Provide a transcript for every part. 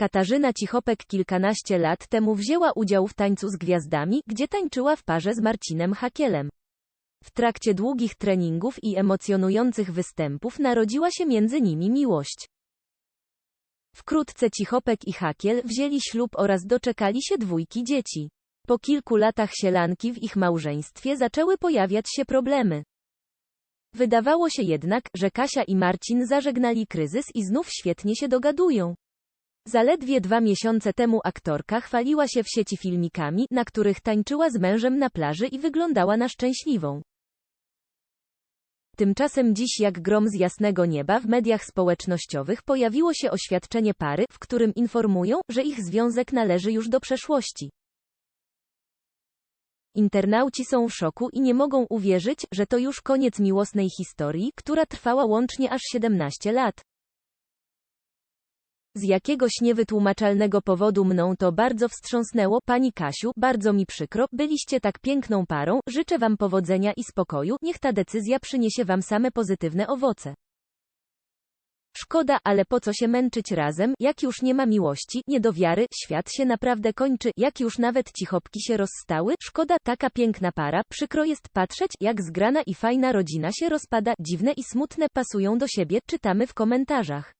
Katarzyna Cichopek kilkanaście lat temu wzięła udział w Tańcu z Gwiazdami, gdzie tańczyła w parze z Marcinem Hakielem. W trakcie długich treningów i emocjonujących występów narodziła się między nimi miłość. Wkrótce Cichopek i Hakiel wzięli ślub oraz doczekali się dwójki dzieci. Po kilku latach sielanki w ich małżeństwie zaczęły pojawiać się problemy. Wydawało się jednak, że Kasia i Marcin zażegnali kryzys i znów świetnie się dogadują. Zaledwie dwa miesiące temu aktorka chwaliła się w sieci filmikami, na których tańczyła z mężem na plaży i wyglądała na szczęśliwą. Tymczasem dziś jak grom z jasnego nieba w mediach społecznościowych pojawiło się oświadczenie pary, w którym informują, że ich związek należy już do przeszłości. Internauci są w szoku i nie mogą uwierzyć, że to już koniec miłosnej historii, która trwała łącznie aż 17 lat. Z jakiegoś niewytłumaczalnego powodu mną to bardzo wstrząsnęło, pani Kasiu, bardzo mi przykro, byliście tak piękną parą, życzę wam powodzenia i spokoju, niech ta decyzja przyniesie wam same pozytywne owoce. Szkoda, ale po co się męczyć razem, jak już nie ma miłości, nie do wiary, świat się naprawdę kończy, jak już nawet cichopki się rozstały, szkoda, taka piękna para, przykro jest patrzeć, jak zgrana i fajna rodzina się rozpada, dziwne i smutne pasują do siebie, czytamy w komentarzach.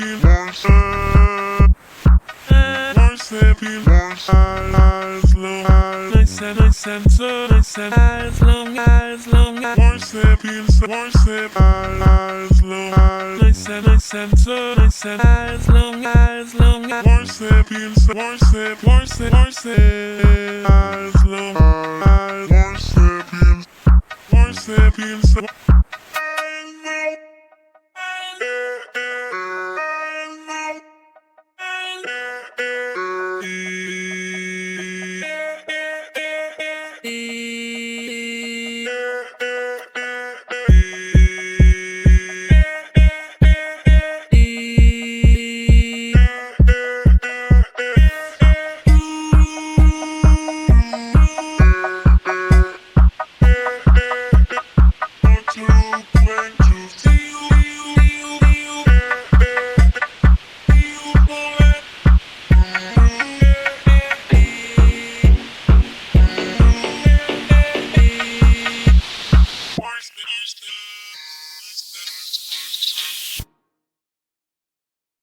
snapping monster. More snapping monster. As long as, nice and so, nice and as long as, long as. More snapping, more snapping. As long as, nice and nice and so, nice as long as, long as. More snapping, more snap, more snap, more snap. As long as, more snapping, more snapping.